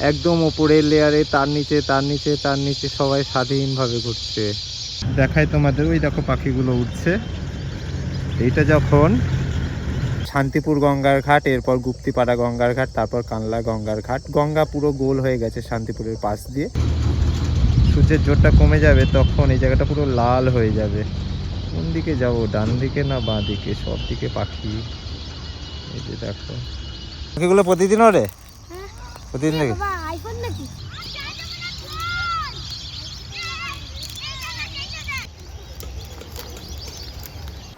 একদম ওপরের লেয়ারে তার নিচে তার নিচে তার নিচে সবাই স্বাধীনভাবে ঘুরছে। দেখায় তোমাদের, ওই দেখো পাখিগুলো উঠছে। এইটা যখন শান্তিপুর গঙ্গার ঘাট, এরপর গুপ্তিপাড়া গঙ্গার ঘাট, তারপর কানলা গঙ্গার ঘাট, গঙ্গা পুরো গোল হয়ে গেছে শান্তিপুরের পাশ দিয়ে। সূর্যের জোরটা কমে যাবে তখন এই জায়গাটা পুরো লাল হয়ে যাবে। কোন দিকে যাব? ডান দিকে না বাঁ দিকে? সব দিকে পাখি। এই যে দেখো। পাখিগুলো প্রতিদিন ওরে প্রতিদিন দেখি বাবা আইফোন নাকি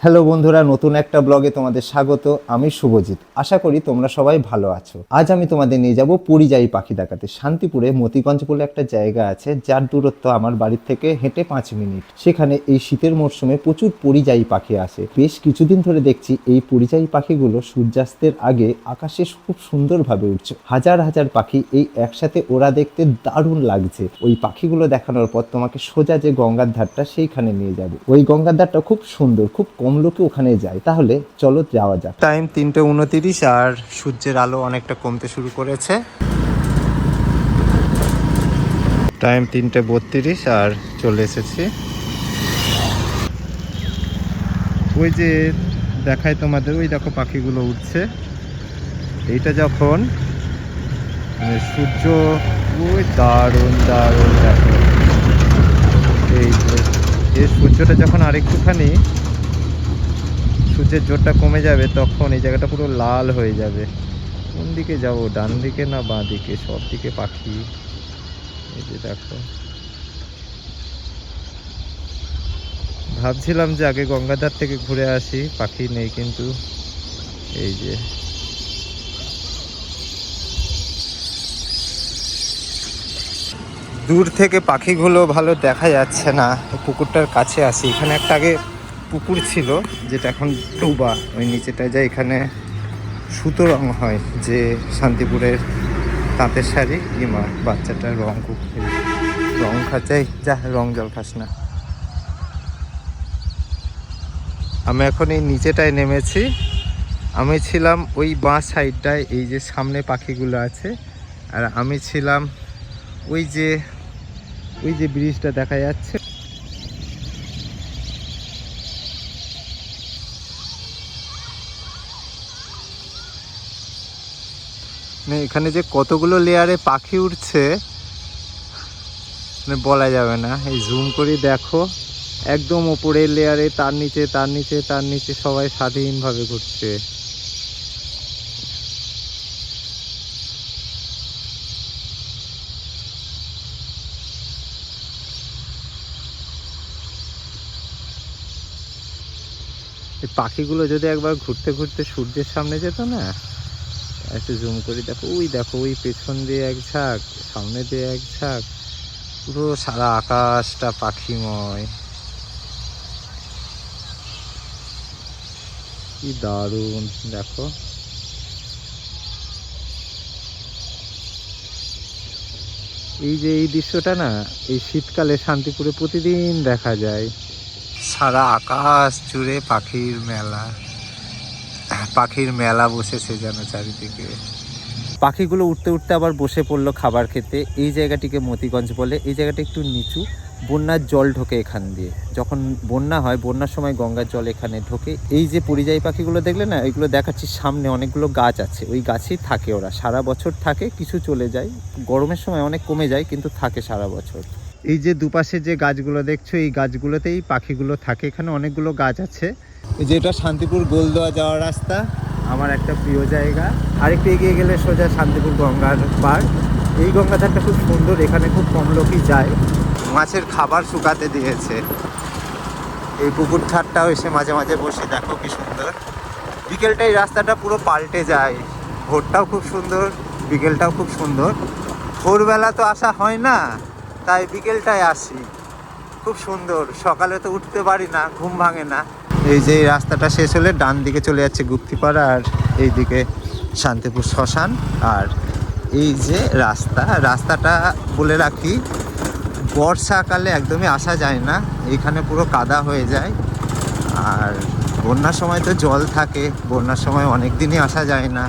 হ্যালো বন্ধুরা, নতুন একটা ব্লগে তোমাদের স্বাগত। আমি শুভজিৎ। আশা করি তোমরা সবাই ভালো আছো। আজ আমি তোমাদের নিয়ে যাব পরিযায়ী পাখি দেখাতে। শান্তিপুরে মতিগঞ্জ বলে একটা জায়গা আছে, যার দূরত্ব আমার বাড়ির থেকে হেঁটে পাঁচ মিনিট। সেখানে এই শীতের মরশুমে প্রচুর পরিযায়ী পাখি আসে। বেশ কিছুদিন ধরে দেখছি এই পরিযায়ী পাখিগুলো সূর্যাস্তের আগে আকাশে খুব সুন্দরভাবে উঠছে হাজার হাজার পাখি এই একসাথে ওরা দেখতে দারুণ লাগছে। ওই পাখিগুলো দেখানোর পর তোমাকে সোজা যে গঙ্গার ধারটা সেইখানে নিয়ে যাবে। ওই গঙ্গার ধারটা খুব সুন্দর, খুব কম লোকে ওখানে যায়, তাহলে চলো যাওয়া যাক। টাইম তিনটে উনতিরিশ আর সূর্যের আলো অনেকটা কমতে শুরু করেছে। টাইম তিনটে বত্রিশ আর চলে এসেছি। ওই যে দেখায় তোমাদের, ওই দেখো পাখিগুলো উঠছে। এইটা যখন মানে সূর্য, ওই দারুণ দারুণ দেখো। এই যে সূর্যটা যখন আরেকটুখানি সূর্যের জোরটা কমে যাবে, তখন এই জায়গাটা পুরো লাল হয়ে যাবে। কোন দিকে যাব? ডান দিকে না বাঁ দিকে? সব দিকে পাখি। এই যে দেখো। ভাবছিলাম যে আগে গঙ্গাধার থেকে ঘুরে আসি, পাখি নেই কিন্তু। এই যে। দূর থেকে পাখিগুলো ভালো দেখা যাচ্ছে না, পুকুরটার কাছে আসি। এখানে একটা আগে পুকুর ছিল, যেটা এখন ডুবা। ওই নিচেটায় যায় এখানে সুতো রং হয়, যে শান্তিপুরের তাঁতের শাড়ি ইমা বাচ্চাটার রং। রং খাচাই যা, রং জল খাস না। আমি এখন এই নিচেটায় নেমেছি। আমি ছিলাম ওই বাঁ সাইডটায়, এই যে সামনে পাখিগুলো আছে, আর আমি ছিলাম ওই যে ওই যে ব্রিজটা দেখা যাচ্ছে। মানে এখানে যে কতগুলো লেয়ারে পাখি উঠছে মানে বলা যাবে না। এই জুম করে দেখো, একদম ওপরের লেয়ারে তার নিচে তার নিচে তার নিচে সবাই স্বাধীনভাবে ঘুরছে। পাখিগুলো যদি একবার ঘুরতে ঘুরতে সূর্যের সামনে যেত না একটু জুম করে, দেখো, ওই দেখো, ওই পেছন দিয়ে এক ঝাঁক, সামনে দিয়ে এক ঝাঁক, পুরো সারা আকাশটা পাখিময়। কি দারুণ, দেখো। এই যে এই দৃশ্যটা না, এই শীতকালে শান্তিপুরে প্রতিদিন দেখা যায়। সারা আকাশ জুড়ে পাখির মেলা। পাখির মেলা বসেছে যেন চারিদিকে। পাখিগুলো উঠতে উঠতে আবার বসে পড়ল খাবার খেতে। এই জায়গাটিকে মতিগঞ্জ বলে। এই জায়গাটা একটু নিচু। বন্যার জল ঢোকে এখান দিয়ে। যখন বন্যা হয়, বন্যার সময় গঙ্গার জল এখানে ঢোকে। এই যে পরিযায়ী পাখিগুলো দেখলে না, এগুলো দেখাচ্ছি সামনে। অনেকগুলো গাছ আছে। ওই গাছেই থাকে ওরা। সারা বছর থাকে, কিছু চলে যায়। গরমের সময় অনেক কমে যায়, কিন্তু থাকে সারা বছর। এই যে দুপাশে যে গাছগুলো দেখছ, এই গাছগুলোতেই পাখিগুলো থাকে। এখানে অনেকগুলো গাছ আছে। এই যে এটা শান্তিপুর গোলদোয়া যাওয়ার রাস্তা, আমার একটা প্রিয় জায়গা। আরেকটু এগিয়ে গেলে সোজা শান্তিপুর গঙ্গার পার এই গঙ্গাধারটা খুব সুন্দর, এখানে খুব কম লোকই যায়। মাছের খাবার শুকাতে দিয়েছে। এই পুকুর ধারটাও এসে মাঝে মাঝে বসে, দেখো কি সুন্দর। বিকেলটা এই রাস্তাটা পুরো পাল্টে যায়। ভোরটাও খুব সুন্দর, বিকেলটাও খুব সুন্দর। ভোরবেলা তো আসা হয় না। তাই বিকেলটায় আসি। খুব সুন্দর, সকালে তো উঠতে পারি না, ঘুম ভাঙে না। এই যে রাস্তাটা শেষ হলে ডান দিকে চলে যাচ্ছে গুপ্তিপাড়া আর এই দিকে শান্তিপুর শ্মশান। আর এই যে রাস্তা, রাস্তাটা বলে রাখি, বর্ষাকালে একদমই আসা যায় না, এখানে পুরো কাদা হয়ে যায়। আর বন্যার সময় তো জল থাকে, বন্যার সময় অনেক দিনই আসা যায় না।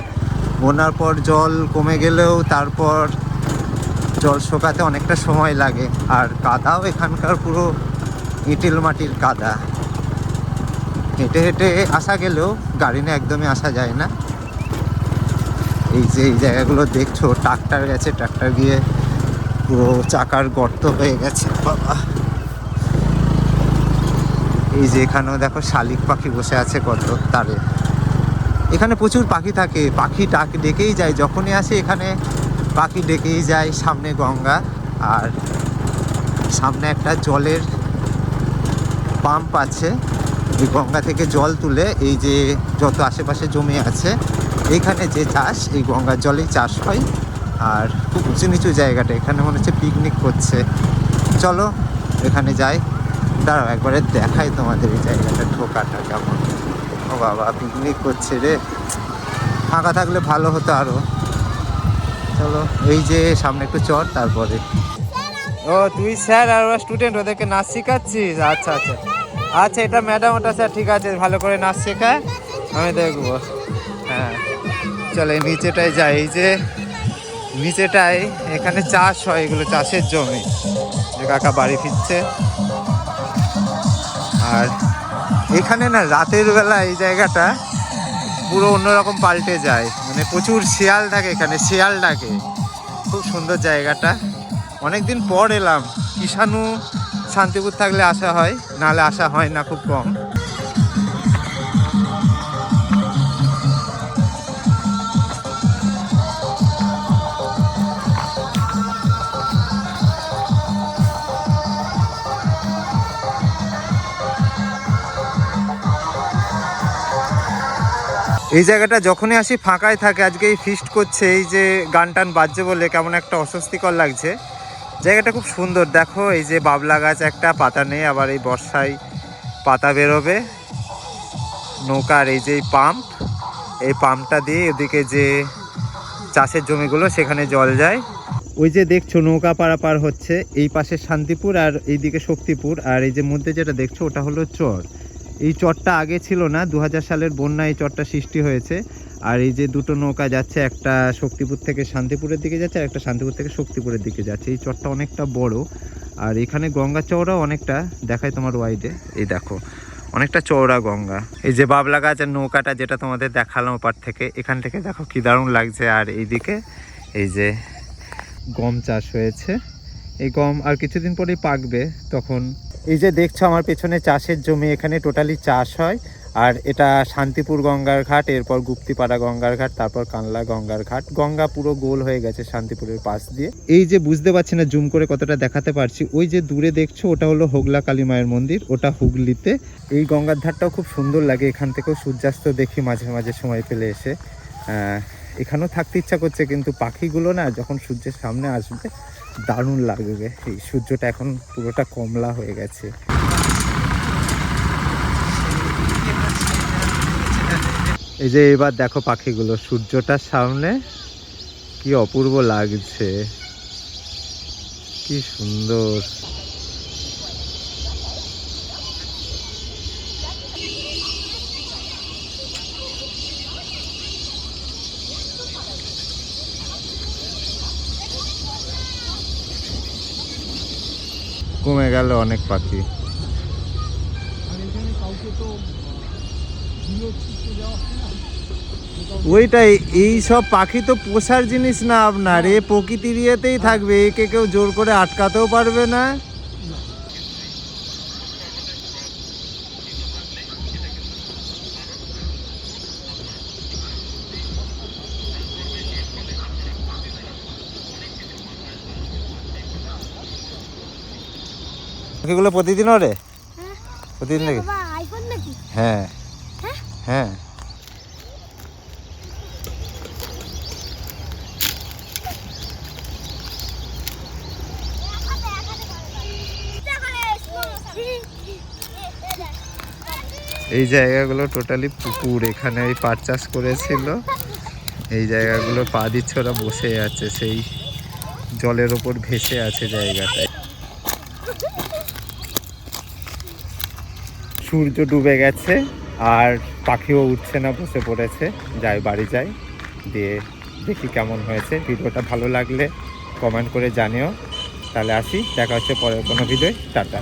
বন্যার পর জল কমে গেলেও তারপর জল শোকাতে অনেকটা সময় লাগে। আর কাদাও এখানকার পুরো ইটেল মাটির কাদা। হেঁটে হেঁটে আসা গেলেও গাড়ি না একদমই আসা যায় না। এই যে এই জায়গাগুলো দেখছ, ট্রাক্টর গেছে, ট্রাক্টর গিয়ে পুরো চাকার গর্ত হয়ে গেছে, বাবা। এই যে এখানেও দেখো শালিক পাখি বসে আছে কত তারে এখানে প্রচুর পাখি থাকে। পাখি ডাক ডেকেই যায়। যখনই আসে এখানে পাখি ডেকেই যায় সামনে গঙ্গা আর সামনে একটা জলের পাম্প আছে। এই গঙ্গা থেকে জল তুলে এই যে যত আশেপাশে জমি আছে, এখানে যে চাষ, এই গঙ্গার জলেই চাষ হয়। আর খুব উঁচু নিচু জায়গাটা, এখানে মনে হচ্ছে পিকনিক করছে। চলো, এখানে যাই। দাঁড়াও, একবারে দেখাই তোমাদের এই জায়গাটা ঠোকাটা কেমন। ও বাবা পিকনিক করছে রে। ফাঁকা থাকলে ভালো হতো আরও চলো এই যে সামনে একটু চর, তারপরে। ও, তুই স্যার আর ওরা স্টুডেন্ট ওদেরকে নাচ শেখাচ্ছিস? আচ্ছা আচ্ছা। আচ্ছা এটা ম্যাডাম ওটা স্যার, ঠিক আছে, ভালো করে নাচ শেখায়। আমি দেখব। হ্যাঁ। চলো নিচেটায় যাই। এই যে নিচেটায়, এখানে চাষ হয়, এগুলো চাষের জমি। যে কাকা বাড়ি ফিরছে। আর এখানে না, রাতের বেলা এই জায়গাটা পুরো অন্যরকম পাল্টে যায়। মানে প্রচুর শিয়াল থাকে এখানে, শিয়াল ডাকে। খুব সুন্দর জায়গাটা। অনেকদিন পর এলাম। কিষাণু শান্তিপুর থাকলে আসা হয়, নাহলে আসা হয় না, খুব কম। এই জায়গাটা যখনই আসি, ফাঁকাই থাকে। আজকে এই ফিস্ট করছে, এই যে গান টান বাজছে বলে কেমন একটা অস্বস্তিকর লাগছে। জায়গাটা খুব সুন্দর। দেখো, এই যে বাবলা গাছ, একটা পাতা নেই, আবার এই বর্ষায় পাতা বেরোবে। নৌকার এই যে পাম্প, এই পাম্পটা দিয়ে এদিকে যে চাষের জমিগুলো, সেখানে জল যায়। ওই যে দেখছ, নৌকা পারাপার হচ্ছে। এই পাশে শান্তিপুর আর এইদিকে শক্তিপুর। আর এই যে মধ্যে যেটা দেখছ, ওটা হলো চর। এই চরটা আগে ছিল না দু হাজার সালের বন্যা এই চরটা সৃষ্টি হয়েছে। আর এই যে দুটো নৌকা যাচ্ছে, একটা শক্তিপুর থেকে শান্তিপুরের দিকে যাচ্ছে, আর একটা শান্তিপুর থেকে শক্তিপুরের দিকে যাচ্ছে। এই চরটা অনেকটা বড়, আর এখানে গঙ্গা চওড়াও অনেকটা দেখায় তোমার ওয়াইডে এই দেখো, অনেকটা চওড়া গঙ্গা। এই যে বাবলা গাছের নৌকাটা যেটা তোমাদের দেখালাম ওপার থেকে, এখান থেকে দেখো কি দারুণ লাগছে। আর এইদিকে এই যে গম চাষ হয়েছে। এই গম আর কিছুদিন পরেই পাকবে, তখন এই যে দেখছ আমার পেছনে চাষের জমি, এখানে টোটালি চাষ হয়। আর এটা শান্তিপুর গঙ্গার ঘাট, এরপর গুপ্তিপাড়া গঙ্গার ঘাট, তারপর কানলা গঙ্গার ঘাট। গঙ্গা পুরো গোল হয়ে গেছে শান্তিপুরের পাশ দিয়ে। এই যে বুঝতে পারছি না, জুম করে কতটা দেখাতে পারছি, ওই যে দূরে দেখছ, ওটা হলো হোগলা কালী মায়ের মন্দির, ওটা হুগলিতে। এই গঙ্গার ধারটাও খুব সুন্দর লাগে, এখান থেকেও সূর্যাস্ত দেখি মাঝে মাঝে সময় পেলে এসে। এখানেও থাকতে ইচ্ছা করছে, কিন্তু পাখিগুলো না, যখন সূর্যের সামনে আসবে দারুণ লাগবে এই সূর্যটা এখন পুরোটা কমলা হয়ে গেছে। এই যে এবার দেখো পাখিগুলো, সূর্যটার সামনে কি অপূর্ব লাগছে। কি সুন্দর। কমে গেল অনেক পাখি। ওইটাই এই সব পাখি তো পোষার জিনিস না আপনার এ প্রকৃতির ইয়েতেই থাকবে একে কেউ জোর করে আটকাতেও পারবে না। পাখিগুলো প্রতিদিন ওরে? প্রতিদিন নাকি? বাবা আইফোন নাকি? হ্যাঁ। হ্যাঁ? হ্যাঁ। এই জায়গাগুলো টোটালি পুকুর এখানে এই পাট চাষ করেছিল। এই জায়গাগুলো পা দিচ্ছে ওরা বসে আছে সেই জলের ওপর ভেসে আছে জায়গাটায়। সূর্য ডুবে গেছে আর পাখিও উঠছে না, বসে পড়েছে। যাই, বাড়ি যাই, দিয়ে দেখি কেমন হয়েছে। ভিডিওটা ভালো লাগলে কমেন্ট করে জানিও। তাহলে আসি, দেখা হচ্ছে পরের কোনো ভিডিও টাটা।